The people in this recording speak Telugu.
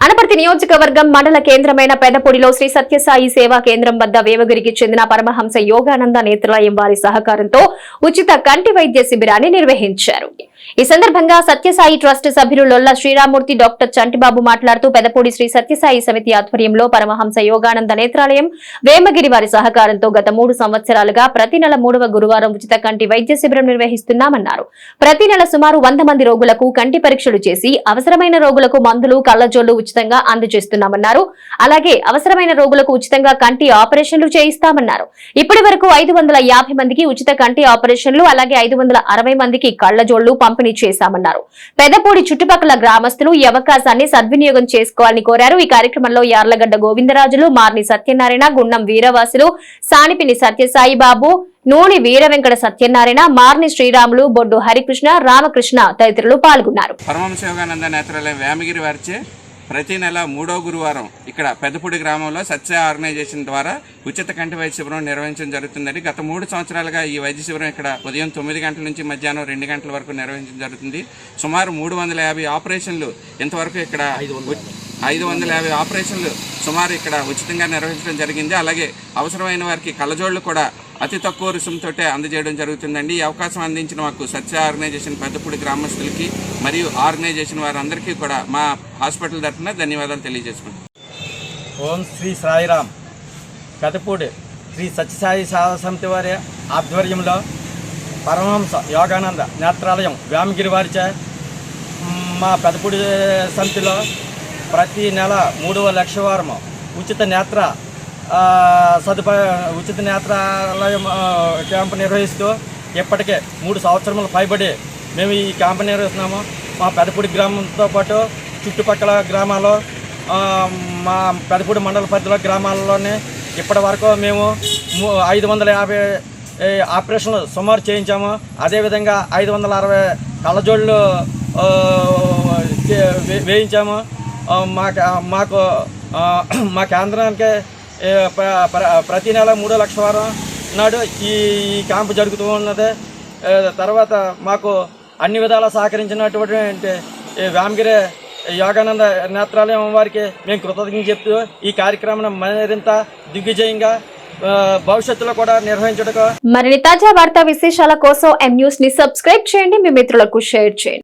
అనపర్తి నియోజకవర్గం మండల కేంద్రమైన పెదపొడిలో శ్రీ సత్యసాయి సేవా కేంద్రం వద్ద వేమగిరికి చెందిన పరమహంస యోగానంద నేత్రాలయం వారి సహకారంతో ఉచిత కంటి వైద్య శిబిరాన్ని నిర్వహించారు. ఈ సందర్భంగా సత్యసాయి ట్రస్ట్ సభ్యులు లొల్ల శ్రీరామూర్తి డాక్టర్ చంటిబాబు మాట్లాడుతూ పెదపూడి శ్రీ సత్యసాయి సమితి ఆధ్వర్యంలో పరమహంస యోగానంద నేత్రాలయం వేమగిరి వారి సహకారంతో గత మూడు సంవత్సరాలుగా ప్రతి నెల మూడవ గురువారం ఉచిత కంటి వైద్య శిబిరం నిర్వహిస్తున్నామన్నారు. ప్రతి నెల సుమారు వంద మంది రోగులకు కంటి పరీక్షలు చేసి అవసరమైన రోగులకు మందులు కళ్ళజోళ్ళు ఉచితంగా అందజేస్తున్నామన్నారు. అలాగే అవసరమైన రోగులకు ఉచితంగా కంటి ఆపరేషన్లు చేయిస్తామన్నారు. ఇప్పటి వరకు ఐదు వందల యాభై మందికి ఉచిత కంటి ఆపరేషన్లు అలాగే ఐదు వందల అరవై మందికి కళ్ళజోళ్ళు పంపిణీ చేశామన్నారు. పెదపూడి చుట్టుపక్కల గ్రామస్తులు ఈ అవకాశాన్ని సద్వినియోగం చేసుకోవాలని కోరారు. ఈ కార్యక్రమంలో యార్లగడ్డ గోవిందరాజులు మార్ని సత్యనారాయణ గుండం వీరవాసులు సానిపిని సత్యసాయిబాబు నూని నూనె వీర వెంకట సత్యనారాయణ మార్ని శ్రీరాములు బొడ్డు హరికృష్ణ రామకృష్ణ తదితరులు పాల్గొన్నారు. పరమం శివగానంద నేత్రాలయం వేమగిరి వారిచే ప్రతి నెల మూడో గురువారం ఇక్కడ పెద్దపూడి గ్రామంలో సత్య ఆర్గనైజేషన్ ద్వారా ఉచిత కంటి వైద్య శిబిరం నిర్వహించడం జరుగుతుందండి. గత మూడు సంవత్సరాలుగా ఈ వైద్య శిబిరం ఇక్కడ ఉదయం తొమ్మిది గంటల నుంచి మధ్యాహ్నం రెండు గంటల వరకు నిర్వహించడం జరుగుతుంది. సుమారు మూడు వందల యాభై ఆపరేషన్లు ఇంతవరకు ఇక్కడ ఐదు వందల యాభై. ఆపరేషన్లు సుమారు ఇక్కడ ఉచితంగా నిర్వహించడం జరిగింది. అలాగే అవసరమైన వారికి కళ్ళజోళ్ళు కూడా అతి తక్కువ రుసుముతో అందజేయడం జరుగుతుందండి. ఈ అవకాశం అందించిన మాకు సత్య ఆర్గనైజేషన్ పెద్దపూడి గ్రామస్తులకి మరియు ఆర్గనైజేషన్ వారందరికీ కూడా మా హాస్పిటల్ తరఫున ధన్యవాదాలు తెలియజేసుకుంటాం ఓం శ్రీ సాయిరామ్. పెద్దపూడి శ్రీ సత్యసాయి సేవా సమితి వారి ఆధ్వర్యంలో పరమహంస యోగానంద నేత్రాలయం వ్యామగిరి వారిచే మా పెదపూడి సమితిలో ప్రతి నెల మూడవ లక్ష వారము ఉచిత నేత్ర సదుపాయ ఉచిత నేత్రాలయం క్యాంపు నిర్వహిస్తూ ఇప్పటికే మూడు సంవత్సరములు పైబడి మేము ఈ క్యాంపు నిర్వహిస్తున్నాము. మా పెదపూడి గ్రామంతో పాటు చుట్టుపక్కల గ్రామాల్లో మా పెదపూడి మండల పరిధిలో గ్రామాల్లోనే ఇప్పటి వరకు మేము ఐదు వందల యాభై ఆపరేషన్లు సుమారు చేయించాము. అదేవిధంగా ఐదు వందల అరవై కళ్ళజోళ్ళు వేయించాము. మాకు మాకు మా కేంద్రానికి ప్రతి నెల మూడో లక్ష వారం నాడు ఈ క్యాంపు జరుగుతూ ఉన్నది. తర్వాత మాకు అన్ని విధాలా సహకరించినటువంటి వ్యామగిరి యోగానంద నేత్రాలయం వారికి మేము కృతజ్ఞత చెప్తూ ఈ కార్యక్రమం మరింత దిగ్విజయంగా భవిష్యత్తులో కూడా నిర్వహించడం మరిన్ని తాజా వార్తా విశేషాల కోసం ఎం న్యూస్ని సబ్స్క్రైబ్ చేయండి. మీ మిత్రులకు షేర్ చేయండి.